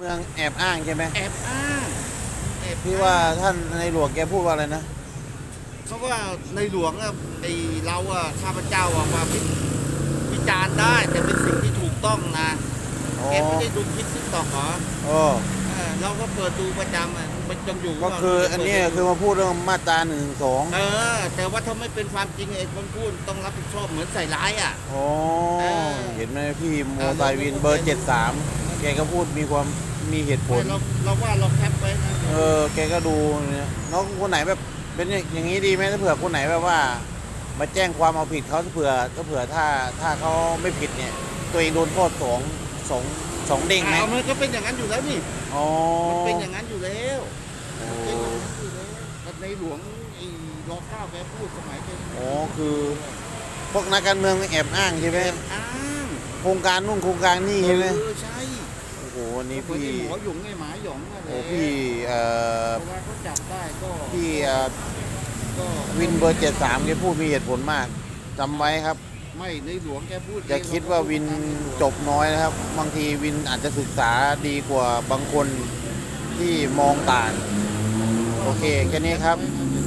เมืองแอบอ้างใช่ไหมแอบอ้างแอบที่ว่าท่านในหลวงแกพูดว่าอะไรนะเพราะว่าในหลวงอะไอเราอะข้าพเจ้าอะมาวิวิจารณ์ได้ แต่เป็นสิ่งที่ถูกต้องนะอ๋อแกไม่ได้ดูคลิปทิกตอกเหรอโอ้เออเราก็เปิดดูประจำอะมันจำอยู่ก็คืออันนี้คือมาพูดเรื่องมาตราหนึ่งสองเออ แต่ว่าถ้าไม่เป็นความจริงไอ้คนพูดต้องรับผิดชอบเหมือนใส่ร้ายอะอ๋อเออเห็นไหมพี่โมไซวินเบอร์เจ็ดสามแกก็พูดมีความ มีเหตุผล เราเราว่าเราแคปไว้นะเออ แกก็ดูเนี่ยน้องคนไหนแบบเป็นอย่างนี้ดีไหมถ้าเผื่อคนไหนแบบว่า มาแจ้งความเอาผิดเขาถ้าเผื่อถ้าเผื่อถ้าถ้าเขาไม่ผิดเนี่ย ตัวเองโดนโทษสองสองสองเด้งไหมเอามันก็เป็นอย่างนั้นอยู่แล้วนี่อ๋อมันเป็นอย่างนั้นอยู่แล้วมันเป็นอย่างนั้นอยู่แล้วแต่ในหลวงไอ้รอข้าวแกพูดสมัยเป็นอ๋อคือพวกนักการเมืองแอบอ้างใช่ไหมอ้างโครงการนู่นโครงการนี่ใช่ไหมเออใช่ โอ้โหวันนี้เหมือนพี่ไอ้หมอหยงไอ้หมาหยงอะไรโอ้พี่เอ่อเพราะว่าเขาจับได้ก็พี่เอ่อก็วินเบอร์เจ็ดสามแกพูดมีเหตุผลมากจำไว้ครับ ไม่ในหลวงแกพูดอย่าคิดว่าวินจบน้อยนะครับ บางทีวินอาจจะศึกษาดีกว่าบางคนที่มองต่าง โอเคแค่นี้ครับไม่